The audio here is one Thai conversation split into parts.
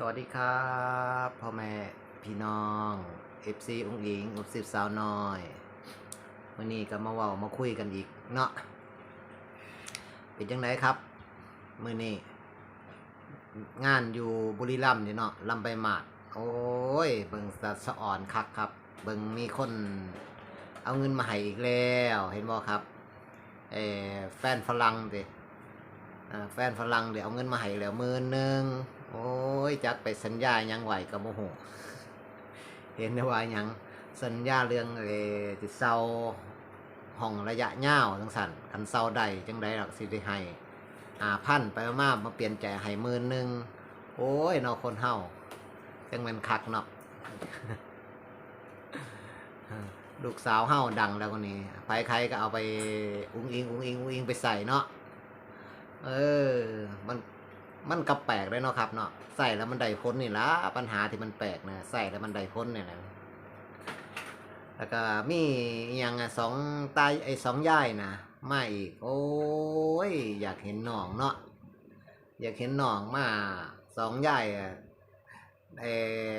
สวัสดีครับพ่อแม่พี่น้อง FC อุ้งอิงอุบสิบสาวน้อยวันนี้ก็มาว่ามาคุยกันอีกเนาะเป็นยังไงครับ มือนี้งานอยู่บุรีรัมย์นี่เนาะลำไปหมาดโอ้ย เบิ่งสะสะอ่อนคักครับ เบิ่งมีคนเอาเงินมาให้อีกแล้ว เห็นบ่ครับเอแฟนฝรั่งดิแฟนฝรั่งเดี๋ยวเอาเงินมาให้แล้วมื่นหนึ่ง โอ้ยจักไปสัญญายังไหวกับโมโหเห็นได้ว่ายังสัญญาเรื่องเออจะเซาห้องระยะยาวทั้งสันคันเซาใดจังใดหลักสิได้ให้อาพันไปมามาเปลี่ยนใจให้มื่นหนึ่งโอ้ยเนอคนเฮาจังแมันคักเนาะลูกสาวเฮาดังแล้วคนนี้ไปใครก็เอาไปอุ้งอิงอุ้งอิงอุ้งอิงไปใส่เนาะเออ มัน มันก็แปลกเลยเนาะครับเนาะใส่แล้วมันได้พ้นนี่ละปัญหาที่มันแปลกนะใส่แล้วมันได้พ้นเนี่ยนะแล้วก็มีอย่างอะสองตายไอ้สองย่ายนะมาอีก โอ้ย อยากเห็นหนองเนาะอยากเห็นหนองมาสองย่ายอะเอ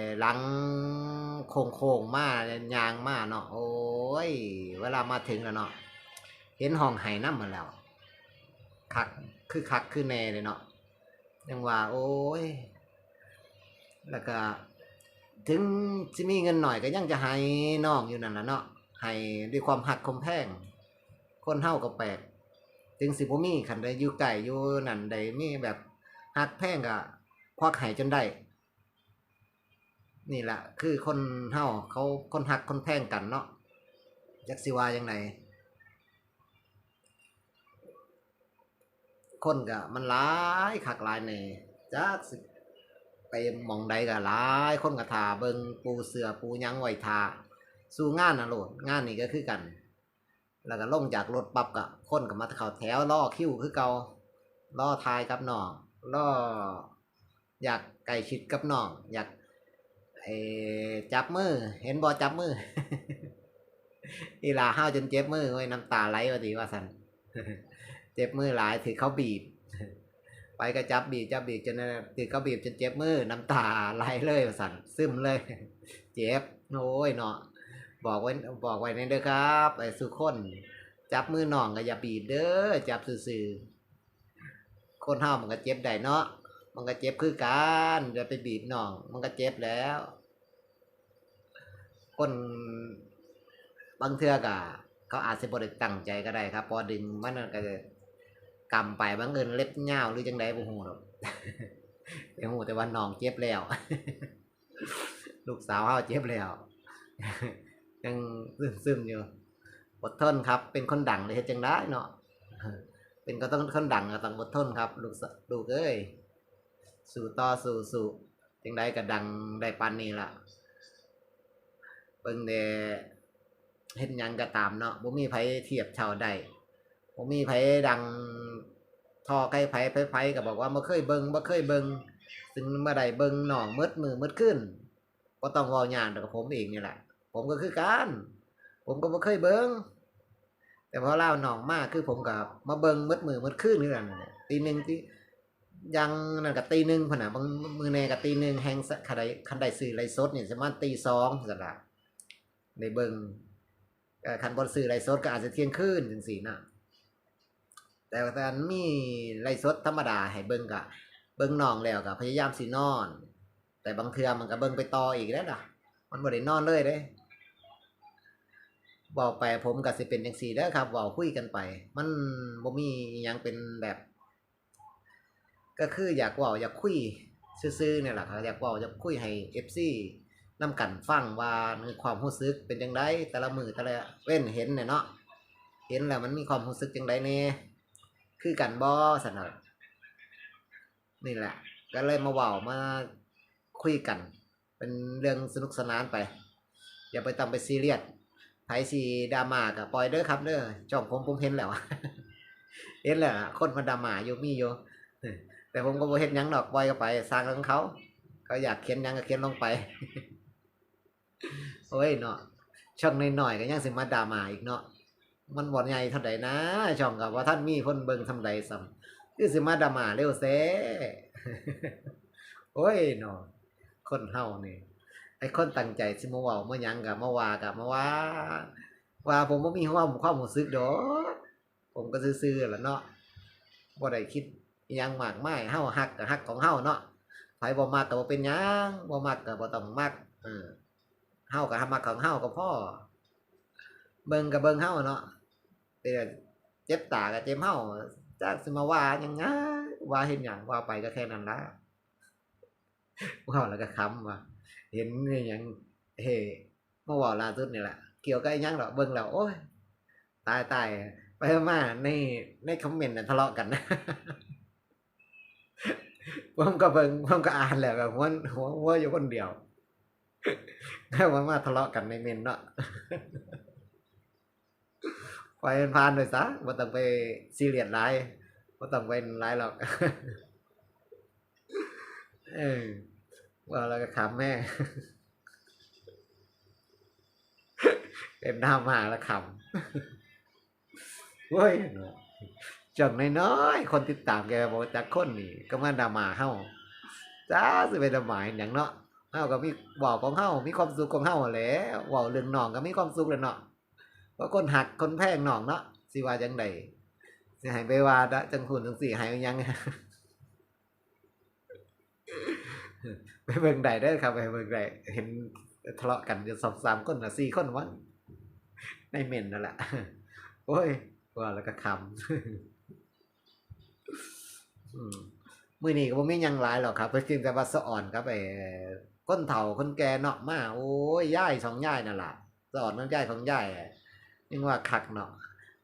อหลังโค้งโค้งๆมายางมาเนาะโอ้ย เวลามาถึงแล้วเนาะเห็นห้องไห้น้ำมาแล้วคักคือคักคือแน่เลยเนาะ ยังว่า โอ้ย แล้วก็ ถึงจะมีเงินหน่อยก็ยังจะให้น้องอยู่นั่นล่ะเนาะให้ด้วยความหักคมแพงคนเฮาก็แปลกถึงสิบ่มีคันได้อยู่ไกลอยู่นั่นได้มีแบบหักแพงก็ควักให้จนได้ นี่แหละคือคนเฮาเขาคนหักคนแพงกันเนาะจักสิว่าจังได คนก็มันหลายคักหลายในจักสิไปมองใดก็หลายคนก็ทาเบิงปูเสือปูยังไหวทาสู้งานนะโหลดงานนี่ก็คือกัน แล้วก็ลงจากรถปับก็คนก็มาเข้าแถวรอคิวคือเก่ารอทายกับน้องรออยากใกล้ชิดกับน้องอยากไอจับมือ เห็นบ่จับมืออีลาห้าวจนเจ็บมือเว้ยน้ำตาไหลว่าดีว่าสัน เจ็บมือหลายถือเขาบีบ ไปก็จับบีบจับบีบจนถือเขาบีบจนเจ็บมือน้ำตาไหลเลยสั่นซึมเลย เจ็บโอ้ยเนาะบอกไว้บอกไว้ในเด้อครับไอ้สุคนจับมือน้องก็อย่าบีบเด้อจับซื่อๆคนเฮามันก็เจ็บได้เนาะมันก็เจ็บคือกันจะไปบีบน้อง มันก็เจ็บแล้ว คนบางเทือกะเขาอาจจะบริตั้งใจก็ได้ครับ พอดึงมันก็จะ กำไปบางเอินเล็บเงาหรือจังไดบ่ฮู้หรอกแต่ฮู้แต่ว่าน้องเจ็บแล้ว ลูกสาวเฮาเจ็บแล้ว ยังซึมๆอยู่อดทนครับ เป็นคนดังเลยเฮ็ดจังได้เนาะเป็นก็ต้องคนดังก็ต้องอดทนครับ ลูกสลูกเอ้ยสู่ต่อสู่สู่จังได้ก็ดังได้ปานนี้ล่ะเบิ่งแด่เฮ็ดหยังก็ตามเนาะบ่มีไผเทียบเท่าได้บ่มีไผดัง ทอใครไผไผไผก็บอกว่าบ่เคยเบิ่งบ่เคยเบิ่งซึ่งเมื่อใดเบิ่งน้องมืดมือมืดขึ้นก็ต้องเว้าหยางกับผมเองนี่แหละ ผมก็คือกันผมก็บ่เคยเบิ่งแต่พอเล่าหน้องมากคือผมก็มาเบิ่งมืดมือมืดขึ้นนนั่แหละตีหนึ่งที่ยังนั่นก็ตีหนึ่งพนน่ะบางมือแน่ก็ตีหนึ่งแฮงคันใดคันใดซื้อไลฟ์สดนี่ประมาณตีสองซั่นล่ะได้เบิ่งคันบอลซื้อไลฟ์สดก็อาจจะเที่ยงคืนจังซี่นะ แต่ว่าถ้ามีไลฟ์สดธรรมดาให้เบิ่งก็เบิ่งน้องแล้วก็พยายามสินอน แต่บางเทื่อมันก็เบิ่งไปต่ออีกแล้วล่ะ มันบ่ได้นอนเลยเด้บอกไปผมก็สิเป็นจังซี่เด้อครับเว้าคุยกันไป มันบ่มียังเป็นแบบ ก็คืออยากเว้าอยากคุยซื่อๆเนี่ยแหละครับอยากเว้าอยากคุยให้ FC นำกันฟังว่าในความรู้สึกเป็นจังไดแต่ละมือแต่ละเว้นเห็นเนี่ยเนาะเห็นแล้วมันมีความรู้สึกจังไดแน่ คือกันบ่สันน่ะนี่แหละ ก็เลยมาเว้ามาคุยกัน เป็นเรื่องสนุกสนานไป อย่าไปตามไปซีเรียสไผสีดราม่ากับปอยเด้อครับเด้อจ่องผมผมเห็นแล้วเห็นแล้วคนมาดามาอยู่มีอยู่แต่ผมก็บ่เฮ็ดหยังดอกปล่อยก็ไป สร้างของเขาเขาอยากเขียนยังก็เขียนลงไปโอ้ยเนาะช่องน้อยๆก็ยังสิมาดามาอีกเนาะ มันบ่ใหญ่เท่าใดนะ ช่องกับว่าท่านมีคนเบิ่งทำใดซ้ำคือสิมาดามาเร็วแซ่โอ้ยเนาะคนเฮานี่ไอ้คนตั้งใจสิมาเว้ามาหยังก็มาว่าก็มาว่าว่าผมบ่มีความความรู้สึกดอกผมก็ซื่อๆแหละเนาะบ่ได้คิดยังมากมายเฮาฮักก็ฮักของเฮาเนาะไผบ่มักก็บ่เป็นยังบ่มักก็บ่ต้องมักเออเฮาก็ฮักมักของเฮาก็พ่อเบิ่งก็เบิ่งเฮาเนาะ แต่เจ็บตาก็เจ็บเฮาจักสมาว่ายังไงว่าเฮ็ดหยังว่าไปก็แค่นั้นละว่าแล้วก็ค้ำว่าเห็นอหยังเฮ้เมื่อว้าล่าสุดนี่แหละเกี่ยวกับอิหยังดอกเบิ่งแล้วโอ้ยตายตายไปมาในในคอมเมนต์น่ะทะเลาะกันนะผมก็เบิ่งผมก็อ่านแล้วก็หัวหัวหัวอยู่คนเดียวแล้วมันมาทะเลาะกันในเมนเนาะ ปล่อยมันผ่านไปซะบ่ต้องไปซีเรียสหลายบ่ต้องไปหลายหรอก เออว่าแล้วก็ขำแม่เป็นหน้ามาแล้วขำเว้ยจังน้อยๆคนติดตามแกบอกจากคนนี่ก็มาดามาเฮาจ้าสิเป็นดามาอย่างเนาะเฮาก็มีบอกของเฮามีความสุขของเฮาแหล้วเว้าเรื่องน้องก็มีความสุขแหล้วเนาะ เพราะคนหักคนแพงหนองเนาะสิว่าจังไดสิให้ไปว่าดะจังคุณจังสี่ห้มันยังไปเบิ่งได้เด้ครับไปเบิ่งได้เห็นทะเลาะกันอยู่สองสามคนนะสี่คนวะในเม่นนั่นแหละโอ้ยว่าแล้วก็คำมือนี้ก็บ่มีหยังหลายหรอกครับไปกินแต่ว่าสะอ่อนครับไอ้คนเฒ่าคนแก่เนาะมาโอ้ยย่ายสองย่ายนั่นแหละสะอ่อนน้ำย่ายของย่ายอะ ยังว่าคักเนาะ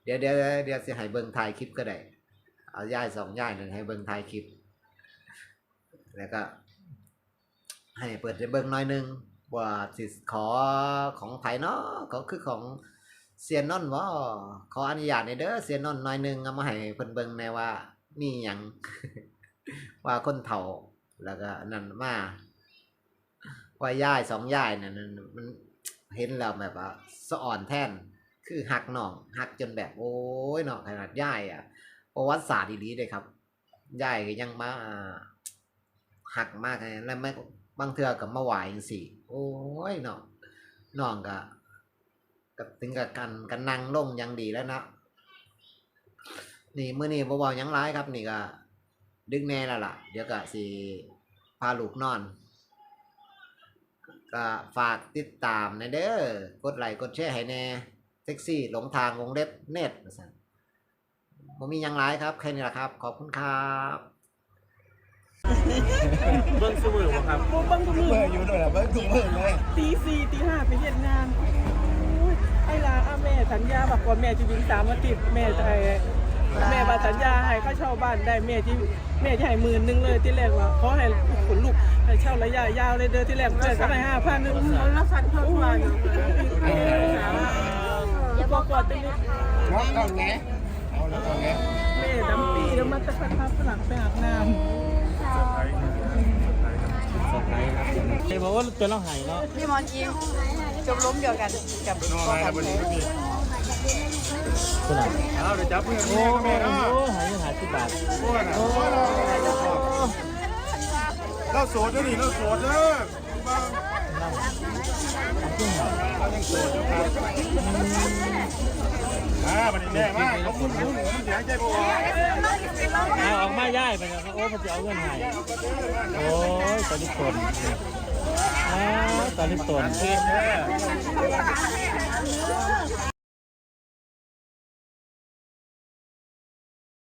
เดี๋ยวเดี๋ยวเดี๋ยวสิให้เบิ่งถ่ายคลิปก็ได้เอาย่ายสองย่ายนั่นให้เบิ่งถ่ายคลิป แล้วก็ ให้เปิดให้เบิ่งน่อยหนึงว่าสิขอของไผเนาะก็คือของเซียนนอนว่าขออนุญาตในเด้อเซียนนอนน่อยหนึงเอามาให้เพิ่นเบิ่งแน่ว่ามีหยังว่าคนเฒ่าแล้วก็นั่นมาว่าย่ายสองย่ายนั่นนั่นมันเห็นแล้วแบบว่าสะอ่อนแท่น คือหักหน่องหักจนแบบโอ้ยเนาะขนาดย่ายอะประวัติศาสตร์ดีๆเลยครับย่ายก็ยังมาหักมากเลยแล้วไม่บางเทือกับมาไหวจังสี่โอ้ยเนาะน้องก็ก็ถึงกับกันกันนั่งลงยังดีแล้วนะนี่เมื้อนี้บ่เว้ายังหลายครับนี่ก็ ดึกแน่แล้วล่ะ เดี๋ยวก็สิพาลูกนอนก็ฝากติดตามนะเด้อกดไลค์กดแชร์ให้แน่ เซ็กซี่หลงทางวงเล็บเน็ตว่าซั่นบ่มีหยังหลายครับแค่นี้แหละครับ ขอบคุณครับเบิ้งสมือบ่ครับโอ้บังทุกมือเบอร์อยู่ด้วยล่ะเบอร์ถุงมือเลยตีสี่ตีห้าไปเฮ็ดงานโอ้ยไอ้ลาอาแม่สัญญาบอกว่าแม่จะยิงสามอาทิตย์แม่ไอ้แม่บาสัญญาให้เขาเช่าบ้านได้แม่ที่แม่จะให้หมื่นหนึงเลยที่แรกว่าขอให้ขนลูกให้เช่าระยะยาวเลยเด้อที่แรกแม่ก็ได้ห้าพันนึงแล้วฟันเข้ามา อย่าบอกว่าตึ้งน้องเอาไงเอาแล้วเอาไงแม่ดำปีแล้วมันจะพัดพัดฝรั่งไปอาบน้ำไอ้บอกว่าเป็นเราหายเนาะพี่มอนอิจมล้มเดียวกันกับน้องอะไรครับวันนี้พี่ขนาดเอาเดี๋ยวจับเพื่อนโอ้แม่ก็โหแม่เนาะหายหายสิบบาทโอ้โอ้ยเราโสดด้วยนี่เราโสดเด้อ อ้างเรายังโสดอยู่ครับอ่าวันนี้แม่มากขอบคุณคุณมันเสียใจบ่วเอาออกมาย่ายไปกันโอ้มันจะเอาเงินหายโอ้ยตอนนี้ตนอ้าวตอนนี้ตน เกมแ